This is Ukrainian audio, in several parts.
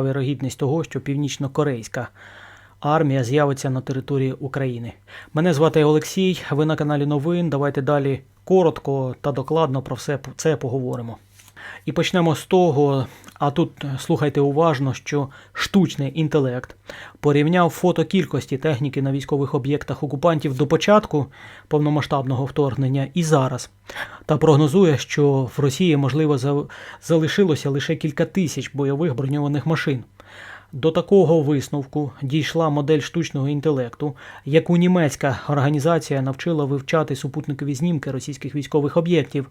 вірогідність того, що північно-корейська армія з'явиться на території України. Мене звати Олексій. Ви на каналі Новин. Давайте далі коротко та докладно про все це поговоримо. І почнемо з того, а тут слухайте уважно, що штучний інтелект порівняв фото кількості техніки на військових об'єктах окупантів до початку повномасштабного вторгнення і зараз, та прогнозує, що в Росії можливо залишилося лише кілька тисяч бойових броньованих машин. До такого висновку дійшла модель штучного інтелекту, яку німецька організація навчила вивчати супутникові знімки російських військових об'єктів.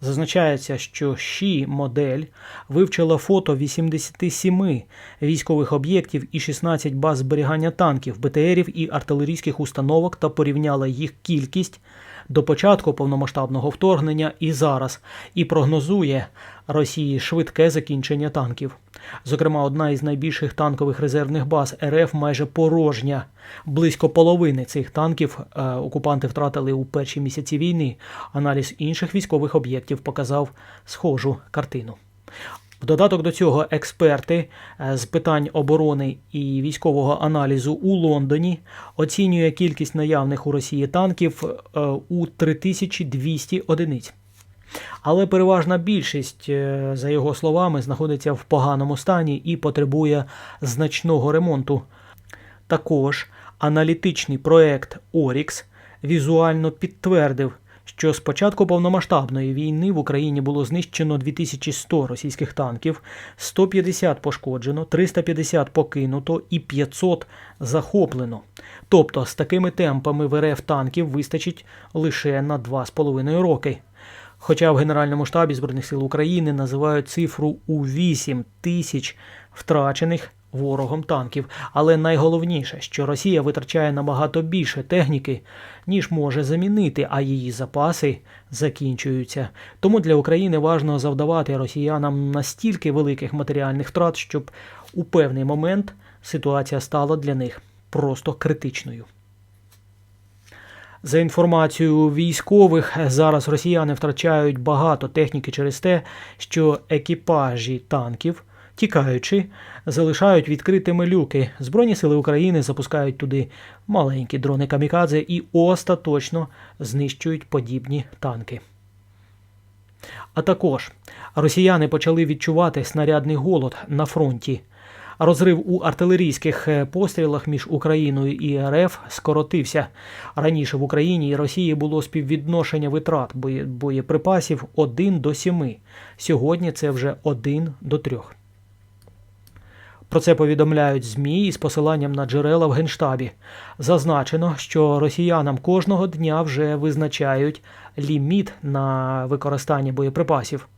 Зазначається, що ші модель вивчила фото 87 військових об'єктів і 16 баз зберігання танків, БТРів і артилерійських установок та порівняла їх кількість до початку повномасштабного вторгнення і зараз, і прогнозує Росії швидке закінчення танків. Зокрема, одна із найбільших танкових резервних баз РФ майже порожня. Близько половини цих танків е, окупанти втратили у перші місяці війни. Аналіз інших військових об'єктів показав схожу картину. В додаток до цього експерти е, з питань оборони і військового аналізу у Лондоні оцінює кількість наявних у Росії танків е, у 3200 одиниць. Але переважна більшість, е, за його словами, знаходиться в поганому стані і потребує значного ремонту. Також аналітичний проект Орікс візуально підтвердив, що з початку повномасштабної війни в Україні було знищено 2100 російських танків, 150 пошкоджено, 350 покинуто і 500 захоплено. Тобто з такими темпами в РФ танків вистачить лише на 2,5 роки. Хоча в Генеральному штабі Збройних сил України називають цифру у 8 тисяч втрачених ворогом танків. Але найголовніше, що Росія витрачає набагато більше техніки, ніж може замінити, а її запаси закінчуються. Тому для України важливо завдавати росіянам настільки великих матеріальних втрат, щоб у певний момент ситуація стала для них просто критичною. За інформацією військових, зараз росіяни втрачають багато техніки через те, що екіпажі танків, тікаючи, залишають відкритими люки. Збройні сили України запускають туди маленькі дрони камікадзе і остаточно знищують подібні танки. А також росіяни почали відчувати снарядний голод на фронті. Розрив у артилерійських е, пострілах між Україною і РФ скоротився. Раніше в Україні і Росії було співвідношення витрат боєприпасів 1 до 7. Сьогодні це вже 1 до 3. Про це повідомляють ЗМІ із посиланням на джерела в Генштабі. Зазначено, що росіянам кожного дня вже визначають ліміт на використання боєприпасів.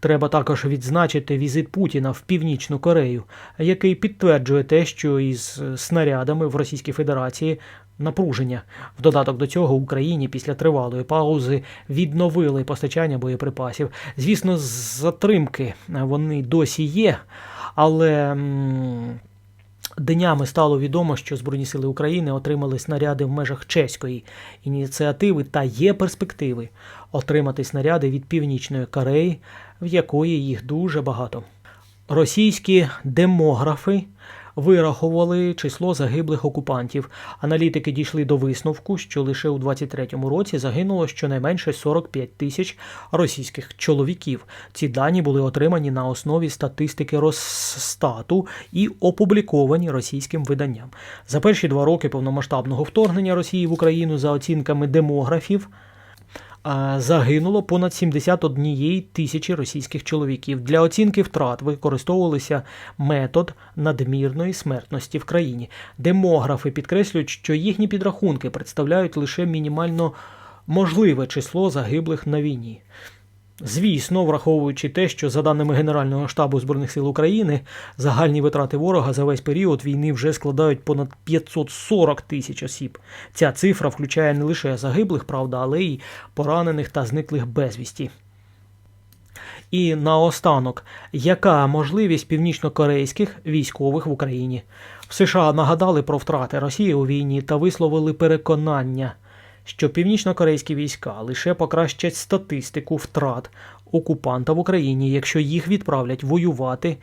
Треба також відзначити візит Путіна в Північну Корею, який підтверджує те, що із снарядами в Російській Федерації напруження. В додаток до цього Україні після тривалої паузи відновили постачання боєприпасів. Звісно, з затримки вони досі є, але. Днями стало відомо, що Збройні сили України отримали снаряди в межах чеської ініціативи та є перспективи отримати снаряди від Північної Кореї, в якої їх дуже багато. Російські демографи вирахували число загиблих окупантів. Аналітики дійшли до висновку, що лише у 23-му році загинуло щонайменше 45 тисяч російських чоловіків. Ці дані були отримані на основі статистики Росстату і опубліковані російським виданням. За перші два роки повномасштабного вторгнення Росії в Україну, за оцінками демографів, загинуло понад 71 тисячі російських чоловіків. Для оцінки втрат використовувалися метод надмірної смертності в країні. Демографи підкреслюють, що їхні підрахунки представляють лише мінімально можливе число загиблих на війні. Звісно, враховуючи те, що за даними Генерального штабу Збройних сил України, загальні витрати ворога за весь період війни вже складають понад 540 тисяч осіб. Ця цифра включає не лише загиблих, правда, але й поранених та зниклих безвісті. І наостанок, яка можливість північнокорейських військових в Україні? В США нагадали про втрати Росії у війні та висловили переконання, що північнокорейські війська лише покращать статистику втрат окупанта в Україні, якщо їх відправлять воювати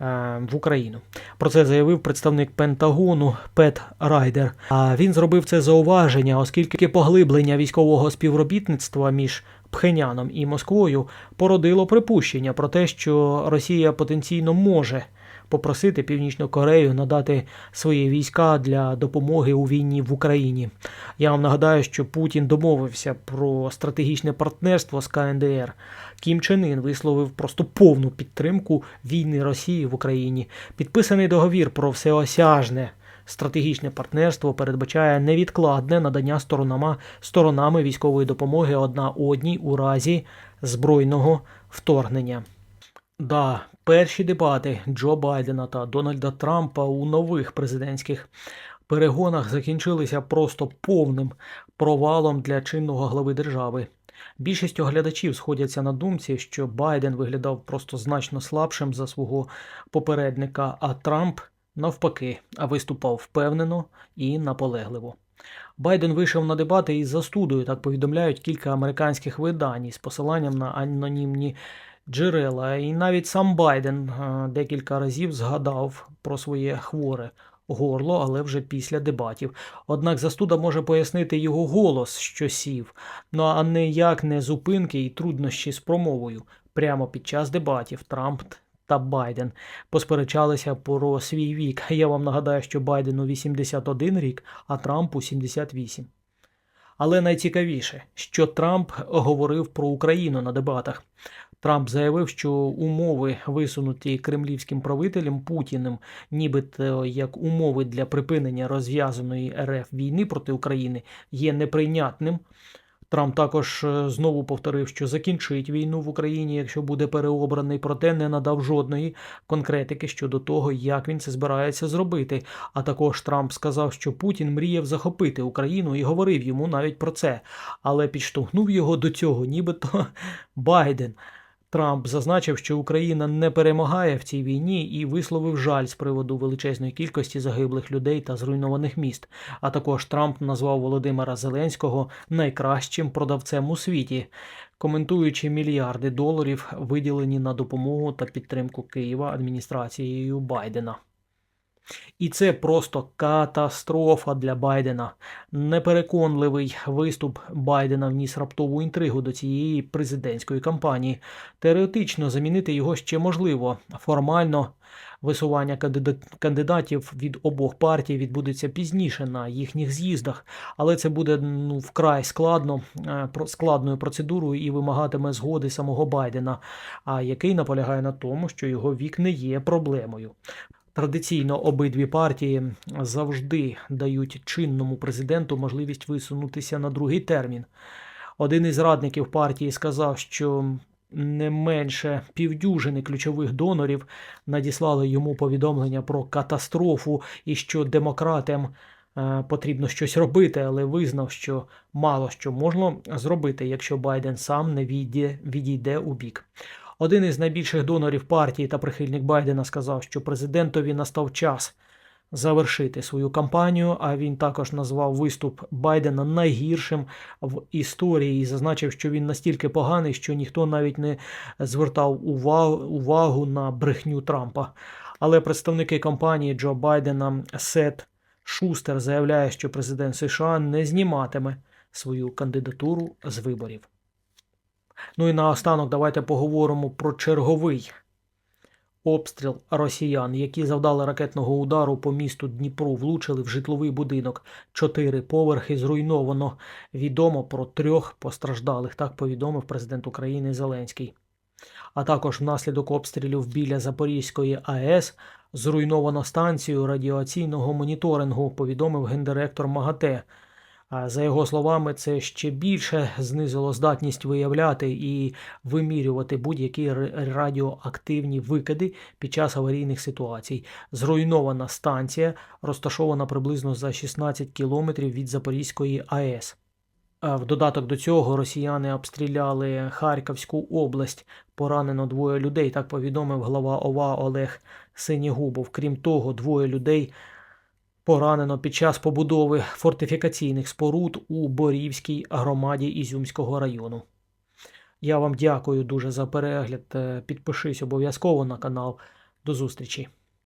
в Україну. Про це заявив представник Пентагону Пет Райдер. А він зробив це зауваження, оскільки поглиблення військового співробітництва між Пхеняном і Москвою породило припущення про те, що Росія потенційно може попросити Північну Корею надати свої війська для допомоги у війні в Україні. Я вам нагадаю, що Путін домовився про стратегічне партнерство з КНДР. Кім Чен Ін висловив просто повну підтримку війни Росії в Україні. Підписаний договір про всеосяжне. Стратегічне партнерство передбачає невідкладне надання сторонами, сторонами військової допомоги одна одній у разі збройного вторгнення. Да, перші дебати Джо Байдена та Дональда Трампа у нових президентських перегонах закінчилися просто повним провалом для чинного глави держави. Більшість оглядачів сходяться на думці, що Байден виглядав просто значно слабшим за свого попередника, а Трамп навпаки виступав впевнено і наполегливо. Байден вийшов на дебати із застудою, так повідомляють кілька американських видань із посиланням на анонімні джерела. І навіть сам Байден е, декілька разів згадав про своє хворе горло, але вже після дебатів. Однак застуда може пояснити його голос, що сів, ну а ніяк не зупинки і труднощі з промовою. Прямо під час дебатів Трамп та Байден посперечалися про свій вік. Я вам нагадаю, що Байдену 81 рік, а Трампу 78. Але найцікавіше, що Трамп говорив про Україну на дебатах. Трамп заявив, що умови, висунуті кремлівським правителем Путіним, нібито як умови для припинення розв'язаної РФ війни проти України, є неприйнятним. Трамп також е, знову повторив, що закінчить війну в Україні, якщо буде переобраний, проте не надав жодної конкретики щодо того, як він це збирається зробити. А також Трамп сказав, що Путін мріяв захопити Україну і говорив йому навіть про це, але підштовхнув його до цього, нібито Байден. Трамп зазначив, що Україна не перемагає в цій війні і висловив жаль з приводу величезної кількості загиблих людей та зруйнованих міст. А також Трамп назвав Володимира Зеленського найкращим продавцем у світі, коментуючи мільярди доларів, виділені на допомогу та підтримку Києва адміністрацією Байдена. І це просто катастрофа для Байдена. Непереконливий виступ Байдена вніс раптову інтригу до цієї президентської кампанії. Теоретично замінити його ще можливо. Формально висування кандидатів від обох партій відбудеться пізніше на їхніх з'їздах, але це буде ну вкрай складно е, складною процедурою і вимагатиме згоди самого Байдена, а який наполягає на тому, що його вік не є проблемою. Традиційно обидві партії завжди дають чинному президенту можливість висунутися на другий термін. Один із радників партії сказав, що не менше півдюжини ключових донорів надіслали йому повідомлення про катастрофу і що демократам е, потрібно щось робити, але визнав, що мало що можна зробити, якщо Байден сам не відійде, відійде у бік. Один із найбільших донорів партії та прихильник Байдена сказав, що президентові настав час завершити свою кампанію. А він також назвав виступ Байдена найгіршим в історії і зазначив, що він настільки поганий, що ніхто навіть не звертав увагу, на брехню Трампа. Але представники кампанії Джо Байдена Сет Шустер заявляє, що президент США не зніматиме свою кандидатуру з виборів. Ну і наостанок давайте поговоримо про черговий обстріл росіян, які завдали ракетного удару по місту Дніпро, влучили в житловий будинок. Чотири поверхи зруйновано. Відомо про трьох постраждалих. Так повідомив президент України Зеленський. А також внаслідок обстрілів біля Запорізької АЕС зруйновано станцію радіаційного моніторингу, повідомив гендиректор МАГАТЕ. За його словами, це ще більше знизило здатність виявляти і вимірювати будь-які радіоактивні викиди під час аварійних ситуацій. Зруйнована станція розташована приблизно за 16 кілометрів від Запорізької АЕС. В додаток до цього росіяни обстріляли Харківську область. Поранено двоє людей. Так повідомив глава ОВА Олег Синігубов. Крім того, двоє людей поранено під час побудови фортифікаційних споруд у Борівській громаді Ізюмського району. Я вам дякую дуже за перегляд. Підпишись обов'язково на канал. До зустрічі!